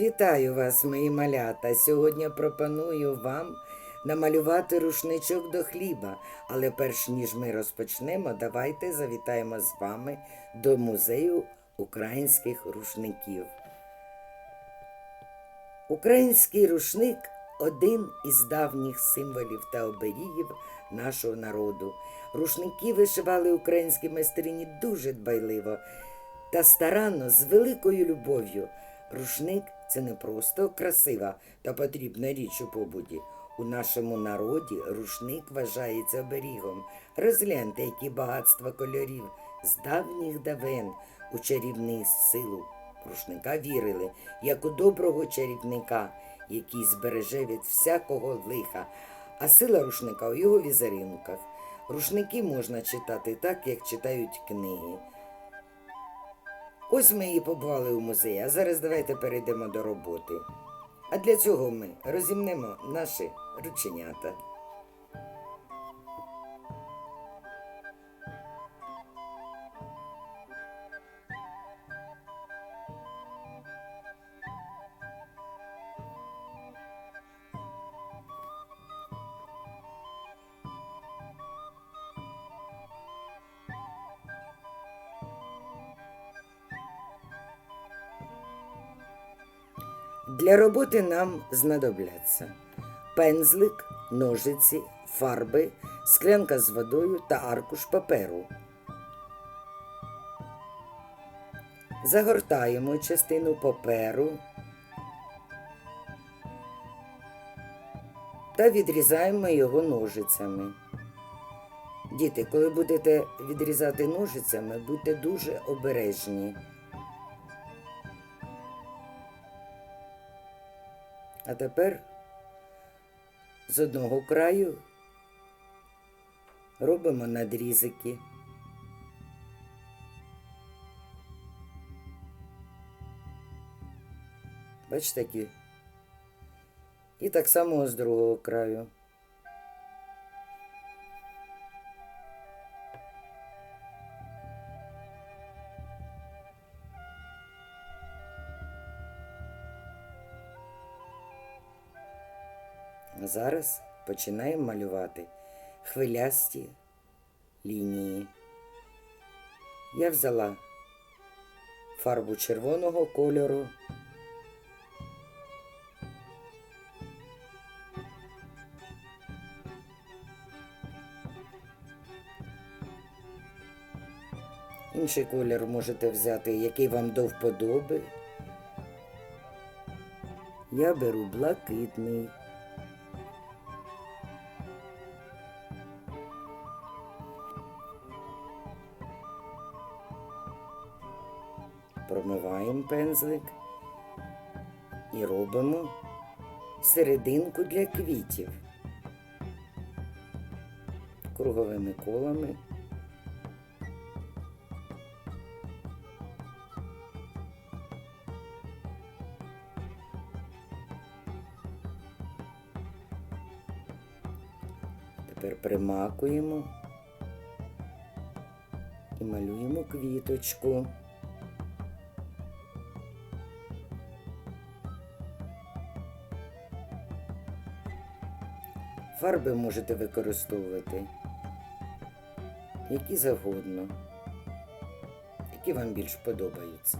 Вітаю вас, мої малята. Сьогодні пропоную вам намалювати рушничок до хліба. Але перш ніж ми розпочнемо, давайте завітаємо з вами до музею українських рушників. Український рушник один із давніх символів та оберігів нашого народу. Рушники вишивали українські майстрині дуже дбайливо та старанно з великою любов'ю. Рушник це не просто красива та потрібна річ у побуті. У нашому народі рушник вважається оберігом. Розгляньте, які багатства кольорів з давніх давен у чарівну силу рушника вірили, як у доброго чарівника, який збереже від всякого лиха, а сила рушника у його візерунках. Рушники можна читати так, як читають книги. Ось ми і побували у музеї, а зараз давайте перейдемо до роботи. А для цього ми розімнемо наші рученята. Для роботи нам знадобляться пензлик, ножиці, фарби, склянка з водою та аркуш паперу. Загортаємо частину паперу та відрізаємо його ножицями. Діти, коли будете відрізати ножицями, будьте дуже обережні. А тепер з одного краю робимо надрізики. Бачите такі? І так само з другого краю. Зараз починаємо малювати хвилясті лінії. Я взяла фарбу червоного кольору. Інший колір можете взяти, який вам до вподоби. Я беру блакитний. Промиваємо пензлик і робимо серединку для квітів круговими колами. Тепер примакуємо і малюємо квіточку. Фарби можете використовувати які завгодно, які вам більш подобаються.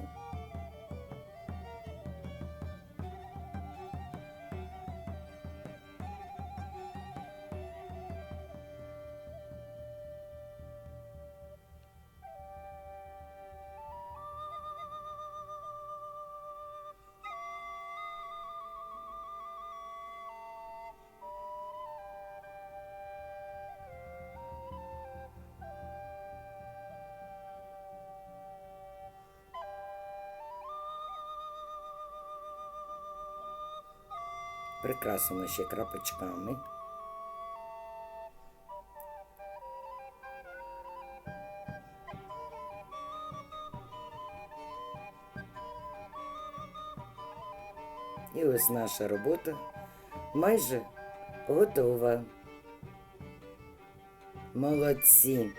Прикрасимо ще крапочками. І ось наша робота майже готова. Молодці!